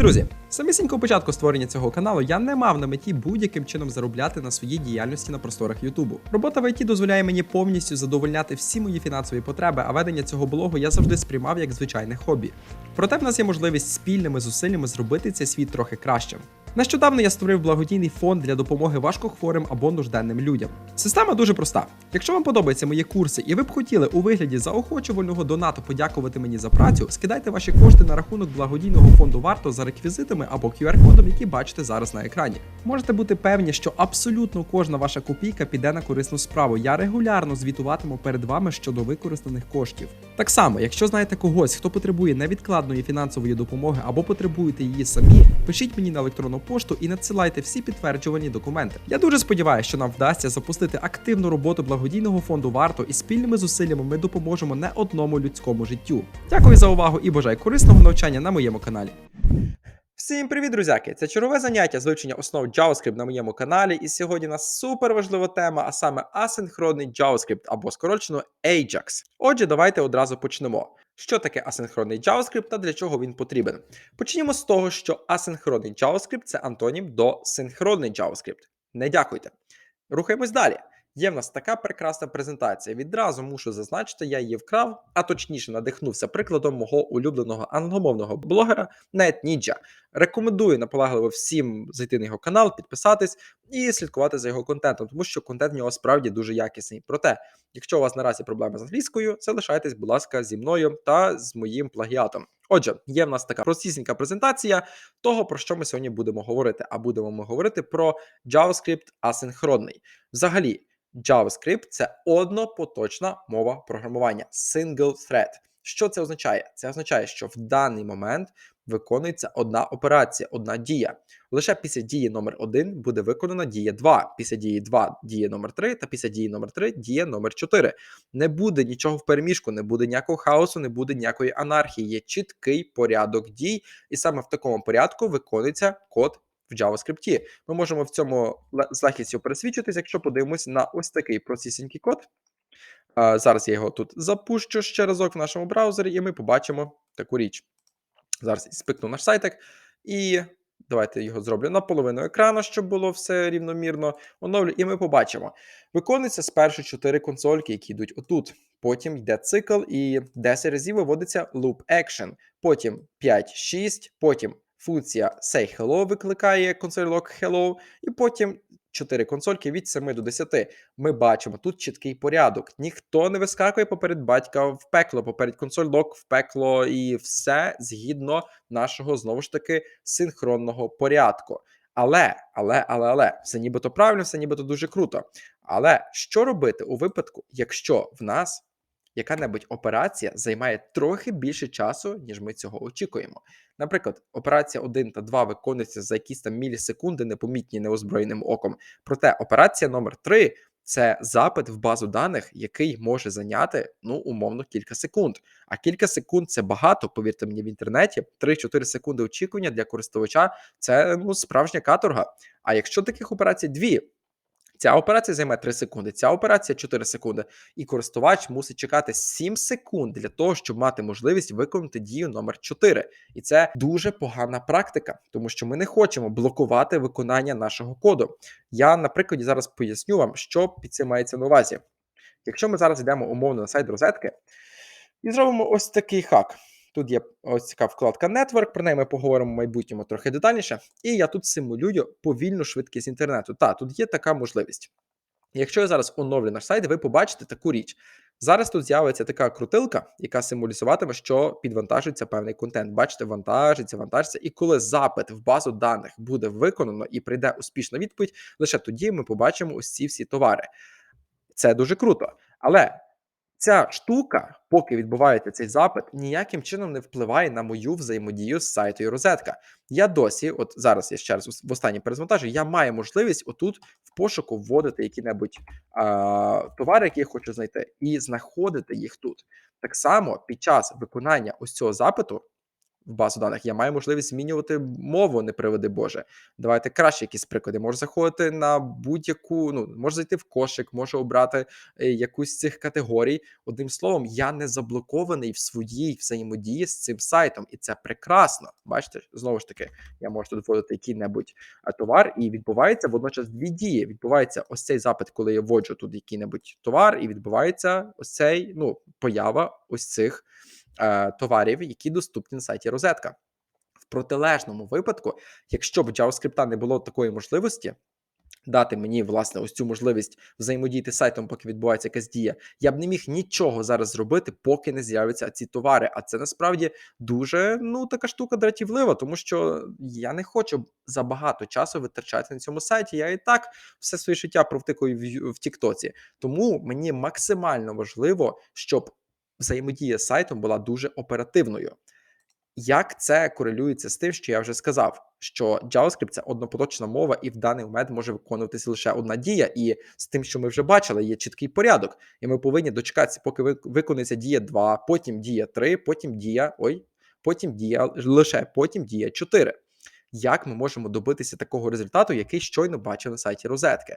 друзі! З Самісінького початку створення цього каналу я не мав на меті будь-яким чином заробляти на своїй діяльності на просторах Ютубу. Робота в ІТ дозволяє мені повністю задовольняти всі мої фінансові потреби, а ведення цього блогу я завжди сприймав як звичайне хобі. Проте в нас є можливість спільними зусиллями зробити цей світ трохи кращим. Нещодавно я створив благодійний фонд для допомоги важкохворим або нужденним людям. Система дуже проста. Якщо вам подобаються мої курси і ви б хотіли у вигляді заохочувального донату подякувати мені за працю, скидайте ваші кошти на рахунок благодійного фонду варто за реквізитами або QR-кодом, які бачите зараз на екрані. Можете бути певні, що абсолютно кожна ваша копійка піде на корисну справу. Я регулярно звітуватиму перед вами щодо використаних коштів. Так само, якщо знаєте когось, хто потребує невідкладної фінансової допомоги або потребуєте її самі, пишіть мені на електронну пошту і надсилайте всі підтверджувані документи. Я дуже сподіваюся, що нам вдасться запустити активну роботу благодійного фонду варто і спільними зусиллями ми допоможемо не одному людському життю. Дякую за увагу і бажаю корисного навчання на моєму каналі. Всім привіт, друзяки! Це чергове заняття з вивчення основ JavaScript на моєму каналі. І сьогодні у нас супер важлива тема, а саме асинхронний JavaScript або скорочено Ajax. Отже, давайте одразу почнемо. Що таке асинхронний JavaScript та для чого він потрібен? Почнімо з того, що асинхронний JavaScript це антонім до синхронний JavaScript. Не дякуйте. Рухаємось далі. Є в нас така прекрасна презентація. Відразу мушу зазначити, я її вкрав, а точніше надихнувся прикладом мого улюбленого англомовного блогера NetNinja. Рекомендую наполегливо всім зайти на його канал, підписатись і слідкувати за його контентом, тому що контент в нього справді дуже якісний. Проте, якщо у вас наразі проблеми з англійською, залишайтесь, будь ласка, зі мною та з моїм плагіатом. Отже, є в нас така простісінька презентація того, про що ми сьогодні будемо говорити. А будемо ми говорити про JavaScript асинхронний. Взагалі, JavaScript це однопоточна мова програмування single thread. Що це означає? Це означає, що в даний момент виконується одна операція, одна дія. Лише після дії номер 1 буде виконана дія 2, після дії 2 дія номер 3 та після дії номер 3 дія номер 4. Не буде нічого в переміжку, не буде ніякого хаосу, не буде ніякої анархії. Є чіткий порядок дій, і саме в такому порядку виконується код в JavaScript. Ми можемо в цьому з легкістю пересвідчитись, якщо подивимось на ось такий простісінький код. Зараз я його тут запущу ще разок в нашому браузері, і ми побачимо таку річ. Зараз спикну наш сайтик, і давайте його зроблю наполовину екрану, щоб було все рівномірно. Оновлю, і ми побачимо. Виконується спершу 4 консольки, які йдуть отут. Потім йде цикл, і 10 разів виводиться loop action. Потім 5-6, потім функція say hello викликає консоль log hello, і потім 4 консольки від 7 до 10. Ми бачимо тут чіткий порядок. Ніхто не вискакує поперед батька в пекло, поперед консоль лок в пекло, і все згідно нашого знову ж таки синхронного порядку. Але, але, але, але, все нібито правильно, все нібито дуже круто. Але що робити у випадку, якщо в нас яка-небудь операція займає трохи більше часу, ніж ми цього очікуємо. Наприклад, операція 1 та 2 виконується за якісь там мілісекунди, непомітні неозброєним оком. Проте операція номер 3 це запит в базу даних, який може зайняти ну умовно кілька секунд. А кілька секунд це багато. Повірте мені в інтернеті. 3-4 секунди очікування для користувача це ну справжня каторга. А якщо таких операцій дві. Ця операція займе 3 секунди, ця операція 4 секунди, і користувач мусить чекати 7 секунд для того, щоб мати можливість виконати дію номер 4. І це дуже погана практика, тому що ми не хочемо блокувати виконання нашого коду. Я, наприклад, зараз поясню вам, що під цим мається на увазі. Якщо ми зараз йдемо умовно на сайт розетки і зробимо ось такий хак. Тут є ось така вкладка Network, про неї ми поговоримо в майбутньому трохи детальніше. І я тут симулюю повільну швидкість інтернету. Так, тут є така можливість. Якщо я зараз оновлю наш сайт, ви побачите таку річ. Зараз тут з'явиться така крутилка, яка символізуватиме, що підвантажується певний контент. Бачите, вантажиться, вантажиться. І коли запит в базу даних буде виконано і прийде успішна відповідь, лише тоді ми побачимо ці всі товари. Це дуже круто. Але Ця штука, поки відбувається цей запит, ніяким чином не впливає на мою взаємодію з сайтою розетка. Я досі, от зараз я ще раз в останній перезвантажу, я маю можливість отут в пошуку вводити які-небудь товари, які я хочу знайти, і знаходити їх тут. Так само під час виконання ось цього запиту в базу даних. Я маю можливість змінювати мову, не приведи Боже. Давайте краще якісь приклади. Можу заходити на будь-яку, ну можу зайти в кошик, можу обрати е, якусь з цих категорій. Одним словом, я не заблокований в своїй взаємодії з цим сайтом, і це прекрасно. Бачите, знову ж таки, я можу тут вводити який-небудь е, товар, і відбувається водночас дві дії. Відбувається ось цей запит, коли я вводжу тут який-небудь товар, і відбувається ось цей ну поява ось цих товарів, які доступні на сайті розетка. В протилежному випадку, якщо б JavaScript не було такої можливості. Дати мені власне ось цю можливість взаємодіяти з сайтом, поки відбувається якась дія. Я б не міг нічого зараз зробити, поки не з'являться ці товари. А це насправді дуже ну така штука дратівлива, тому що я не хочу забагато часу витрачати на цьому сайті. Я і так все своє життя провтикую в Тіктоці. Тому мені максимально важливо, щоб взаємодія з сайтом була дуже оперативною. Як це корелюється з тим, що я вже сказав, що JavaScript – це однопоточна мова, і в даний момент може виконуватися лише одна дія, і з тим, що ми вже бачили, є чіткий порядок, і ми повинні дочекатися, поки виконується дія 2, потім дія 3, потім дія, ой, потім дія лише потім дія 4. Як ми можемо добитися такого результату, який щойно бачив на сайті розетки?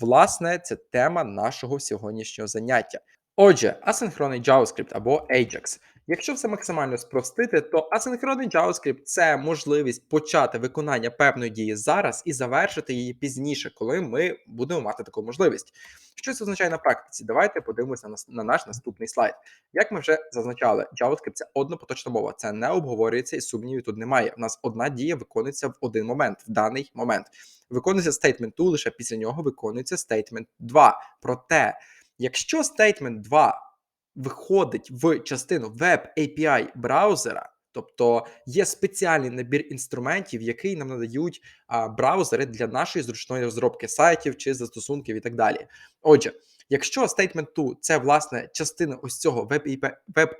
Власне, це тема нашого сьогоднішнього заняття. Отже, асинхронний JavaScript або Ajax. Якщо все максимально спростити, то асинхронний JavaScript – це можливість почати виконання певної дії зараз і завершити її пізніше, коли ми будемо мати таку можливість. Що це означає на практиці? Давайте подивимося на, на наш наступний слайд. Як ми вже зазначали, JavaScript – це однопоточна мова, це не обговорюється і сумнівів тут немає. У нас одна дія виконується в один момент, в даний момент. Виконується statement 2, лише після нього виконується statement 2. Проте, якщо statement 2 виходить в частину Web API браузера, тобто є спеціальний набір інструментів, який нам надають а, браузери для нашої зручної розробки сайтів чи застосунків і так далі. Отже, якщо Statement 2 – це власне частина ось цього Web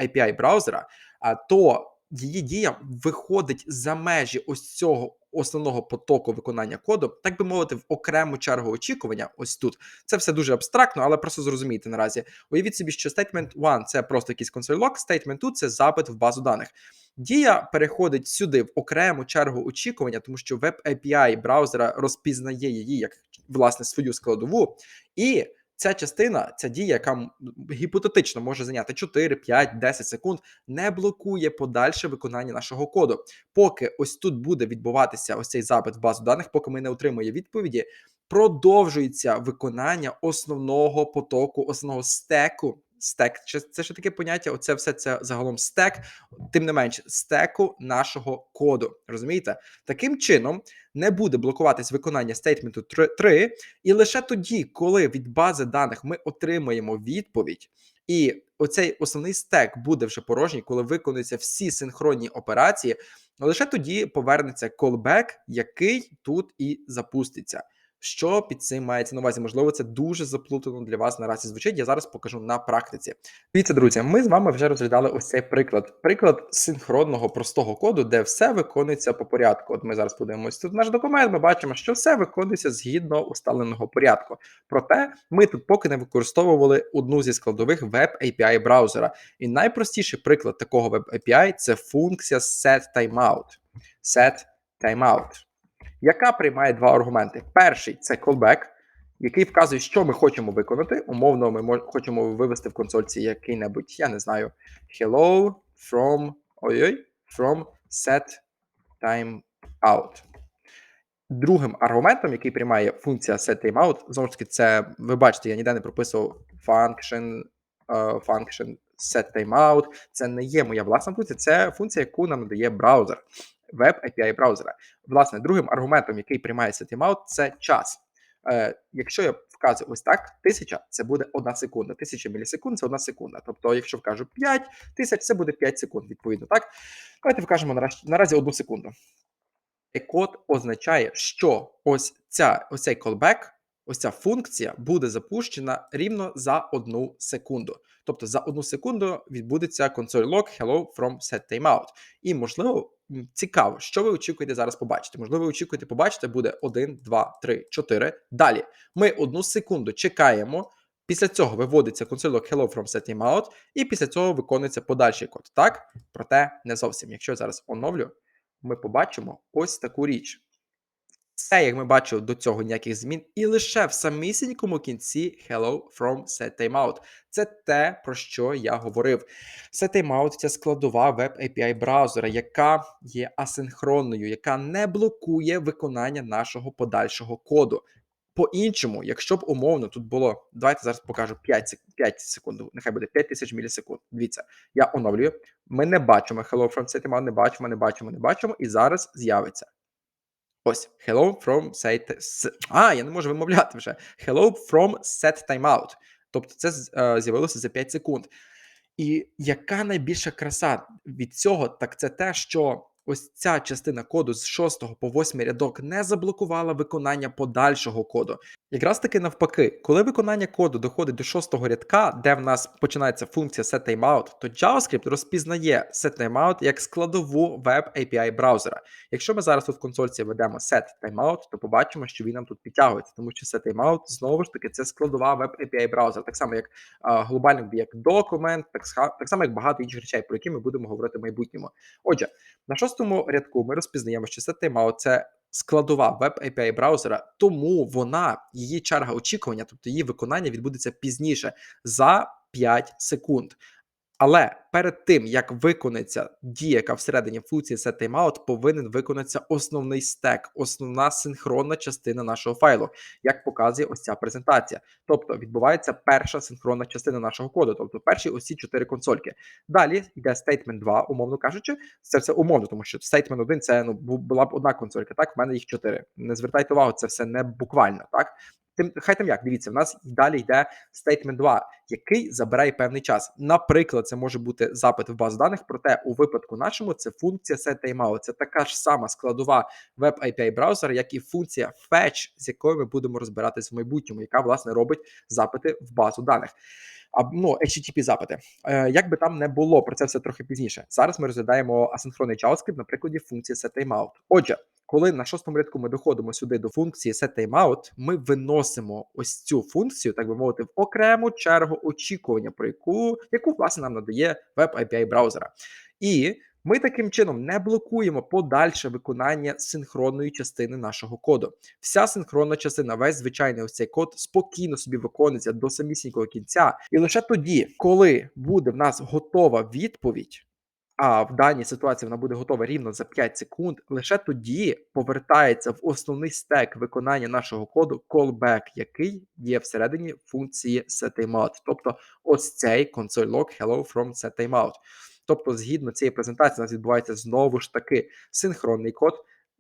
API браузера, а, то її дія виходить за межі ось цього основного потоку виконання коду, так би мовити, в окрему чергу очікування. Ось тут це все дуже абстрактно, але просто зрозумійте наразі. Уявіть собі, що statement 1 – це просто якийсь log, statement 2 – це запит в базу даних. Дія переходить сюди в окрему чергу очікування, тому що Web API браузера розпізнає її як власне свою складову, і ця частина, ця дія, яка гіпотетично може зайняти 4, 5, 10 секунд, не блокує подальше виконання нашого коду. Поки ось тут буде відбуватися ось цей запит в базу даних, поки ми не отримуємо відповіді, продовжується виконання основного потоку, основного стеку. Стек, Це- що таке поняття? Оце все це загалом стек, тим не менш, стеку нашого коду. Розумієте? Таким чином не буде блокуватись виконання стейтменту 3, і лише тоді, коли від бази даних ми отримаємо відповідь, і оцей основний стек буде вже порожній, коли виконуються всі синхронні операції, лише тоді повернеться callback, який тут і запуститься. Що під цим мається на увазі? Можливо, це дуже заплутано для вас наразі звучить. Я зараз покажу на практиці. Дивіться, друзі, ми з вами вже розглядали ось цей приклад. Приклад синхронного простого коду, де все виконується по порядку. От ми зараз подивимось тут наш документ. Ми бачимо, що все виконується згідно усталеного порядку. Проте ми тут поки не використовували одну зі складових Web API браузера. І найпростіший приклад такого Web API – це функція setTimeout. setTimeout яка приймає два аргументи. Перший це callback, який вказує, що ми хочемо виконати. Умовно, ми хочемо вивести в консольці який-небудь, я не знаю, hello from ой-ой, from set time out. Другим аргументом, який приймає функція setTimeout, знову ж таки, це ви бачите, я ніде не прописував function, е, function setTimeout. Це не є моя власна функція, це функція, яку нам надає браузер, веб API браузера. Власне, другим аргументом, який приймається setTimeout, це час. Е, якщо я вказую ось так, тисяча це буде одна секунда. Тисяча мілісекунд це одна секунда. Тобто, якщо вкажу 5 тисяч, це буде 5 секунд, відповідно. Так, давайте вкажемо наразі, наразі одну секунду. Код означає, що ось ця ось цей callback, ось ця функція буде запущена рівно за одну секунду. Тобто за одну секунду відбудеться console log hello from set timeout. І можливо цікаво, що ви очікуєте зараз побачити. Можливо, ви очікуєте побачити буде 1, 2, 3, 4. Далі ми одну секунду чекаємо. Після цього виводиться консольок hello from set timeout, і після цього виконується подальший код. Так? Проте не зовсім. Якщо я зараз оновлю, ми побачимо ось таку річ. Все, як ми бачили до цього ніяких змін, і лише в самісінькому кінці hello from set timeout. Це те, про що я говорив. Set timeout – це складова веб API браузера, яка є асинхронною, яка не блокує виконання нашого подальшого коду. По-іншому, якщо б умовно тут було, давайте зараз покажу 5 5 секунд, нехай буде 5000 мілісекунд. Дивіться, я оновлюю. Ми не бачимо hello from set timeout, не бачимо, не бачимо, не бачимо, і зараз з'явиться. Ось hello from set... А, я не можу вимовляти вже. Hello from set timeout. Тобто це е, з'явилося за 5 секунд. І яка найбільша краса від цього, так це те, що ось ця частина коду з 6 по 8 рядок не заблокувала виконання подальшого коду. Якраз таки навпаки, коли виконання коду доходить до 6 рядка, де в нас починається функція setTimeout, то JavaScript розпізнає setTimeout як складову веб API браузера. Якщо ми зараз тут в консольці ведемо setTimeout, то побачимо, що він нам тут підтягується, тому що setTimeout знову ж таки це складова веб API браузера, так само як а, глобальний як документ, так, так само як багато інших речей, про які ми будемо говорити в майбутньому. Отже, на шостому рядку ми розпізнаємо, що це timeout – це складова веб API браузера, тому вона, її черга очікування, тобто її виконання відбудеться пізніше за 5 секунд. Але перед тим як виконується дія, яка всередині функції setTimeout, повинен виконатися основний стек, основна синхронна частина нашого файлу, як показує ось ця презентація. Тобто відбувається перша синхронна частина нашого коду, тобто перші ось чотири консольки. Далі йде statement 2, умовно кажучи, це все умовно, тому що statement 1 це ну була б одна консолька. Так, в мене їх чотири. Не звертайте увагу, це все не буквально, так. Тим хай там як дивіться, в нас далі йде стейтмент 2, який забирає певний час. Наприклад, це може бути запит в базу даних, проте у випадку нашому це функція setTimeout. Це така ж сама складова веб API браузера, як і функція fetch, з якою ми будемо розбиратись в майбутньому, яка власне робить запити в базу даних. А, ну, HTTP запити. Е, як би там не було, про це все трохи пізніше. Зараз ми розглядаємо асинхронний JavaScript на прикладі функції setTimeout. Отже, коли на шостому рядку ми доходимо сюди до функції setTimeout, ми виносимо ось цю функцію, так би мовити, в окрему чергу очікування, про яку, яку власне нам надає веб API браузера. І ми таким чином не блокуємо подальше виконання синхронної частини нашого коду. Вся синхронна частина, весь звичайний ось цей код спокійно собі виконується до самісінького кінця. І лише тоді, коли буде в нас готова відповідь. А в даній ситуації вона буде готова рівно за 5 секунд. Лише тоді повертається в основний стек виконання нашого коду callback, який є всередині функції setTimeout. Тобто ось цей console log hello from setTimeout. Тобто, згідно цієї презентації, у нас відбувається знову ж таки синхронний код.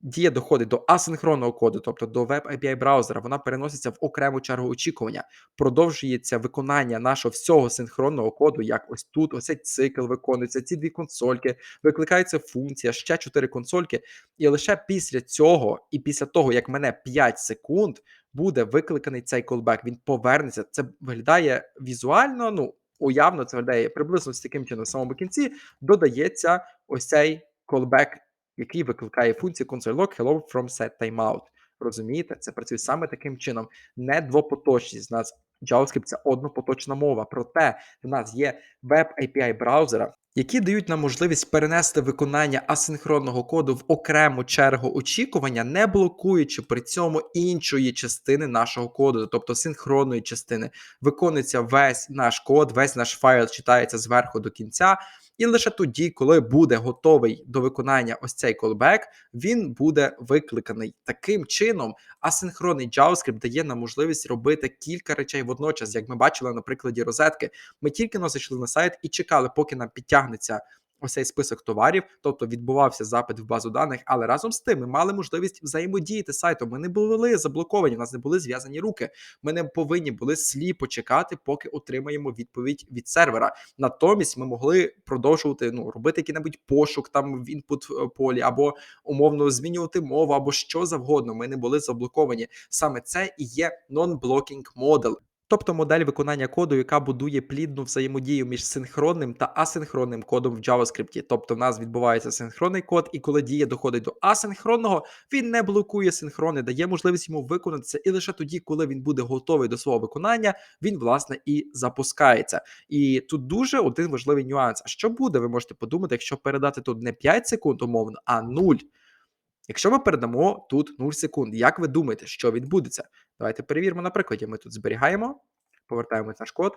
Дія доходить до асинхронного коду, тобто до веб API браузера. Вона переноситься в окрему чергу очікування. Продовжується виконання нашого всього синхронного коду, як ось тут. Ось цей цикл виконується. Ці дві консольки, викликається функція, ще чотири консольки. І лише після цього, і після того, як мене 5 секунд, буде викликаний цей колбек. Він повернеться. Це виглядає візуально. Ну уявно, це виглядає приблизно з таким чином. В самому кінці додається ось цей callback, який викликає функцію console.log hello from set timeout. Розумієте, це працює саме таким чином. Не двопоточність. У нас JavaScript це однопоточна мова. Проте в нас є веб API браузера, які дають нам можливість перенести виконання асинхронного коду в окрему чергу очікування, не блокуючи при цьому іншої частини нашого коду, тобто синхронної частини. Виконується весь наш код, весь наш файл читається зверху до кінця. І лише тоді, коли буде готовий до виконання ось цей колбек, він буде викликаний таким чином. Асинхронний JavaScript дає нам можливість робити кілька речей водночас, як ми бачили на прикладі розетки. Ми тільки зайшли на сайт і чекали, поки нам підтягнеться ось цей список товарів, тобто відбувався запит в базу даних, але разом з тим ми мали можливість взаємодіяти з сайтом. Ми не були заблоковані, у нас не були зв'язані руки. Ми не повинні були сліпо чекати, поки отримаємо відповідь від сервера. Натомість ми могли продовжувати ну робити який-небудь пошук там в інпут е, полі, або умовно змінювати мову, або що завгодно. Ми не були заблоковані. Саме це і є non-blocking model. Тобто модель виконання коду, яка будує плідну взаємодію між синхронним та асинхронним кодом в JavaScript. Тобто в нас відбувається синхронний код, і коли дія доходить до асинхронного, він не блокує синхронне, дає можливість йому виконатися, і лише тоді, коли він буде готовий до свого виконання, він власне і запускається. І тут дуже один важливий нюанс. А що буде? Ви можете подумати, якщо передати тут не 5 секунд умовно, а 0. Якщо ми передамо тут 0 секунд, як ви думаєте, що відбудеться? Давайте перевіримо на прикладі. Ми тут зберігаємо, повертаємось наш код,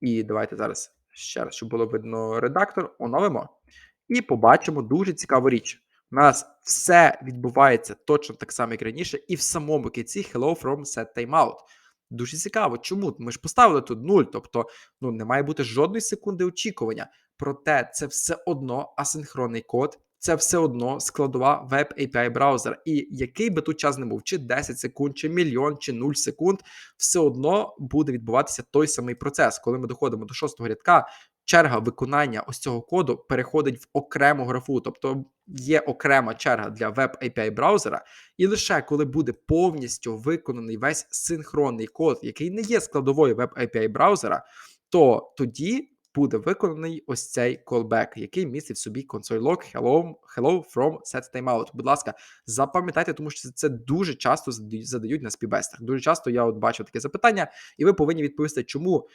і давайте зараз ще раз, щоб було видно редактор, оновимо. І побачимо дуже цікаву річ. У нас все відбувається точно так само, як раніше, і в самому кінці hello from set timeout. Дуже цікаво, чому? Ми ж поставили тут 0, тобто ну, не має бути жодної секунди очікування. Проте це все одно асинхронний код, це все одно складова веб API браузера. І який би тут час не був, чи 10 секунд, чи мільйон, чи 0 секунд, все одно буде відбуватися той самий процес. Коли ми доходимо до шостого рядка, черга виконання ось цього коду переходить в окрему графу, тобто є окрема черга для веб API браузера, і лише коли буде повністю виконаний весь синхронний код, який не є складовою веб API браузера, то тоді буде виконаний ось цей callback, який містить в собі console log hello, hello from set timeout. Будь ласка, запам'ятайте, тому що це дуже часто задають на співбестах. Дуже часто я от бачу таке запитання, і ви повинні відповісти, чому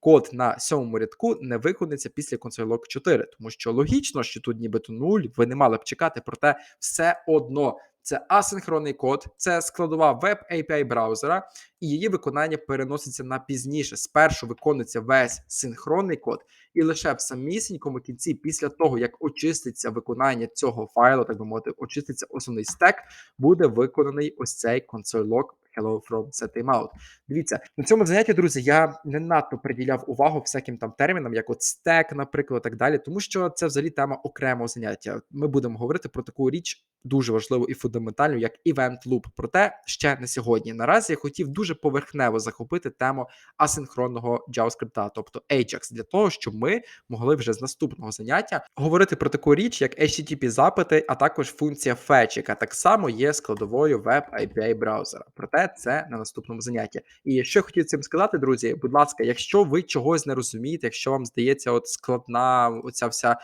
код на сьомому рядку не виконується після log 4, тому що логічно, що тут нібито 0, ви не мали б чекати, проте все одно. Це асинхронний код, це складова веб API браузера, і її виконання переноситься на пізніше. Спершу виконується весь синхронний код, і лише в самісінькому кінці, після того як очиститься виконання цього файлу, так би мовити, очиститься основний стек, буде виконаний ось цей консоль log Hello from timeout. Дивіться, на цьому занятті, друзі, я не надто приділяв увагу всяким там термінам, як от стек, наприклад, так далі, тому що це взагалі тема окремого заняття. Ми будемо говорити про таку річ дуже важливу і фундаментальну, як event loop. Проте ще не сьогодні. Наразі я хотів дуже поверхнево захопити тему асинхронного JavaScript, тобто Ajax, для того, щоб ми могли вже з наступного заняття говорити про таку річ, як http запити, а також функція fetch, яка так само є складовою веб API браузера. Проте це на наступному занятті. І що я хотів цим сказати, друзі, будь ласка, якщо ви чогось не розумієте, якщо вам здається, от складна оця вся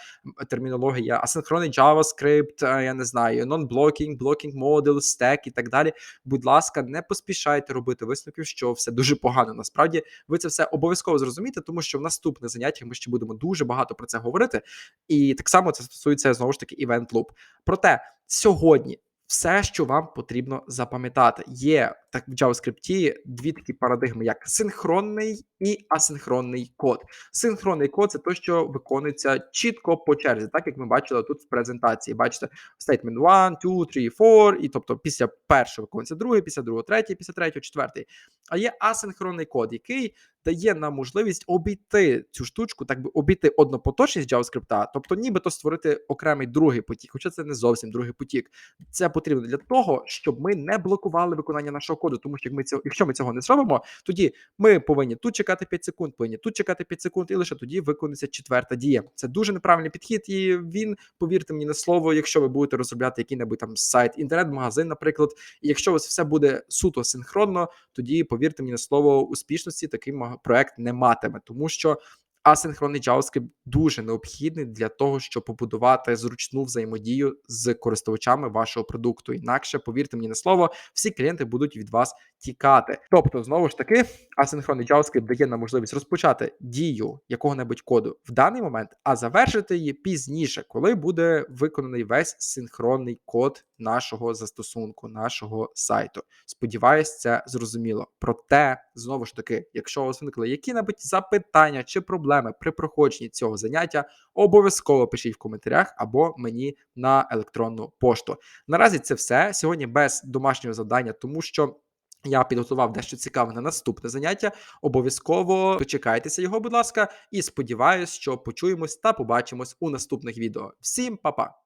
термінологія, асинхронний JavaScript, я не знаю, non-blocking, blocking model, stack і так далі. Будь ласка, не поспішайте робити висновків, що все дуже погано. Насправді ви це все обов'язково зрозумієте, тому що в наступних заняттях ми ще будемо дуже багато про це говорити. І так само це стосується знову ж таки event loop. Проте сьогодні все, що вам потрібно запам'ятати. Є так в JavaScript дві такі парадигми, як синхронний і асинхронний код. Синхронний код це те, що виконується чітко по черзі, так як ми бачили тут в презентації. Бачите, statement 1, 2, 3, 4, і тобто після першого виконується другий, після другого, третій, після третього, четвертий. А є асинхронний код, який дає нам можливість обійти цю штучку, так би обійти однопоточність JavaScript, тобто нібито створити окремий другий потік, хоча це не зовсім другий потік. Це потрібно для того, щоб ми не блокували виконання нашого коду. Тому що як ми цього, якщо ми цього не зробимо, тоді ми повинні тут чекати 5 секунд, повинні тут чекати 5 секунд, і лише тоді виконується четверта дія. Це дуже неправильний підхід, і він, повірте мені на слово, якщо ви будете розробляти який-небудь там сайт, інтернет-магазин, наприклад, і якщо у вас все буде суто синхронно, тоді повірте мені на слово успішності такий проект не матиме, тому що асинхронний JavaScript дуже необхідний для того, щоб побудувати зручну взаємодію з користувачами вашого продукту. Інакше, повірте мені на слово, всі клієнти будуть від вас тікати. Тобто, знову ж таки, асинхронний JavaScript дає нам можливість розпочати дію якого-небудь коду в даний момент, а завершити її пізніше, коли буде виконаний весь синхронний код нашого застосунку, нашого сайту. Сподіваюсь, це зрозуміло. Проте, знову ж таки, якщо у вас виникли які-небудь запитання чи проблеми при проходженні цього заняття, обов'язково пишіть в коментарях або мені на електронну пошту. Наразі це все сьогодні без домашнього завдання, тому що. Я підготував дещо цікаве на наступне заняття. Обов'язково дочекайтеся його, будь ласка, і сподіваюсь, що почуємось та побачимось у наступних відео. Всім па-па!